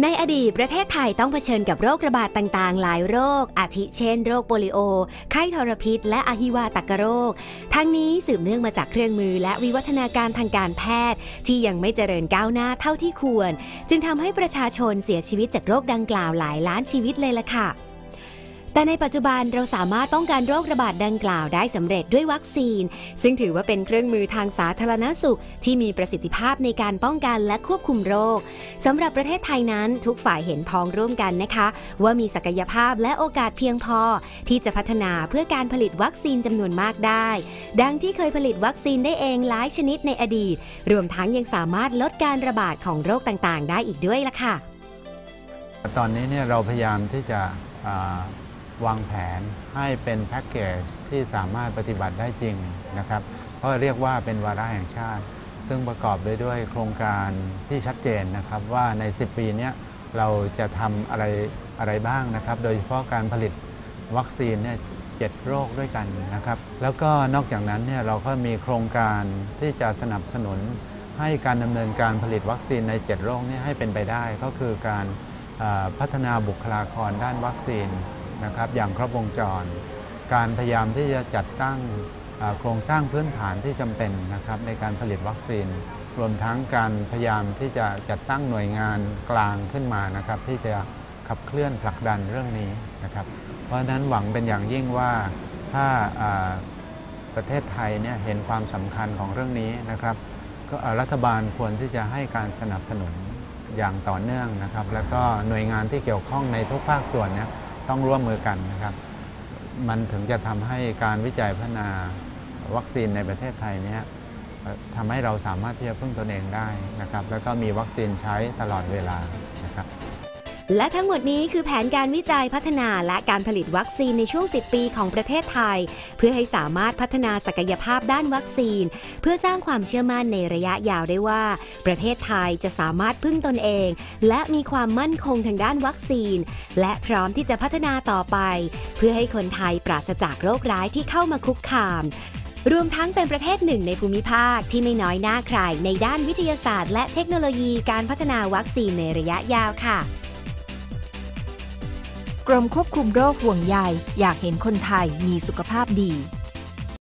ในอดีตประเทศไทยต้องเผชิญกับโรคระบาดต่างๆ หลายโรค อาทิเช่น โรคโปลิโอ ไข้ทรพิษ และอหิวาตกโรค ทั้งนี้สืบเนื่องมาจากเครื่องมือและวิวัฒนาการทางการแพทย์ ที่ยังไม่เจริญก้าวหน้าเท่าที่ควร จึงทำให้ประชาชนเสียชีวิตจากโรคดังกล่าวหลายล้านชีวิตเลยล่ะค่ะ แต่ในปัจจุบันเราสามารถป้องกันโรคระบาดดังกล่าวได้สำเร็จด้วยวัคซีน ซึ่งถือว่าเป็นเครื่องมือทางสาธารณสุข ที่มีประสิทธิภาพในการป้องกันและควบคุมโรคสำหรับประเทศไทยนั้นทุกฝ่ายเห็นพ้องร่วมกันนะคะ ว่ามีศักยภาพและโอกาสเพียงพอ ที่จะพัฒนาเพื่อการผลิตวัคซีนจำนวนมากได้ ดังที่เคยผลิตวัคซีนได้เองหลายชนิดในอดีต รวมทั้งยังสามารถลดการระบาดของโรคต่างๆ ได้อีกด้วยล่ะค่ะ ตอนนี้เนี่ยเราพยายามที่จะ วางแผนให้เป็นแพ็กเกจที่สามารถปฏิบัติได้จริงนะครับก็เรียกว่าเป็นวาระแห่งชาติ ซึ่งประกอบด้วยด้วยโครงการที่ชัดเจนนะครับ ว่าใน 10 ปีนี้เราจะทำอะไรอะไรบ้างนะครับ โดยเฉพาะการผลิตวัคซีนเนี่ยเจ็ดโรคด้วยกันนะครับ แล้วก็นอกจากนั้นเนี่ยเราก็มีโครงการที่จะสนับสนุนให้การดำเนินการผลิตวัคซีนใน 7 โรคนี้ให้เป็นไปได้ ก็คือการพัฒนาบุคลากรด้านวัคซีน นะครับอย่างครบวงจร การพยายามที่จะจัดตั้งโครงสร้างพื้นฐานที่จำเป็นนะครับในการผลิตวัคซีน รวมทั้งการพยายามที่จะจัดตั้งหน่วยงานกลางขึ้นมานะครับที่จะขับเคลื่อนผลักดันเรื่องนี้นะครับ เพราะฉะนั้นหวังเป็นอย่างยิ่งว่าถ้าประเทศไทยเนี่ยเห็นความสำคัญของเรื่องนี้นะครับก็รัฐบาลควรที่จะให้การสนับสนุนอย่างต่อเนื่องนะครับ แล้วก็หน่วยงานที่เกี่ยวข้องในทุกภาคส่วนเนี่ย ต้องร่วมมือกันนะครับ มันถึงจะทำให้การวิจัยพัฒนาวัคซีนในประเทศไทยเนี้ยทำให้เราสามารถที่จะพึ่งตนเองได้นะครับ แล้วก็มีวัคซีนใช้ตลอดเวลานะครับ และทั้งหมดนี้คือแผนการวิจัยพัฒนาและการผลิตวัคซีนในช่วง 10 ปีของประเทศไทย เพื่อให้สามารถพัฒนาศักยภาพด้านวัคซีน เพื่อสร้างความเชื่อมั่นในระยะยาวได้ว่า ประเทศไทยจะสามารถพึ่งตนเอง และมีความมั่นคงทางด้านวัคซีน และพร้อมที่จะพัฒนาต่อไป เพื่อให้คนไทยปราศจากโรคร้ายที่เข้ามาคุกคามรวมทั้งเป็นประเทศหนึ่งในภูมิภาคที่ไม่น้อยหน้าใครในด้านวิทยาศาสตร์ และเทคโนโลยีการพัฒนาวัคซีนในระยะยาวค่ะ กรมควบคุมโรคห่วงใยอยากเห็นคนไทยมีสุขภาพดี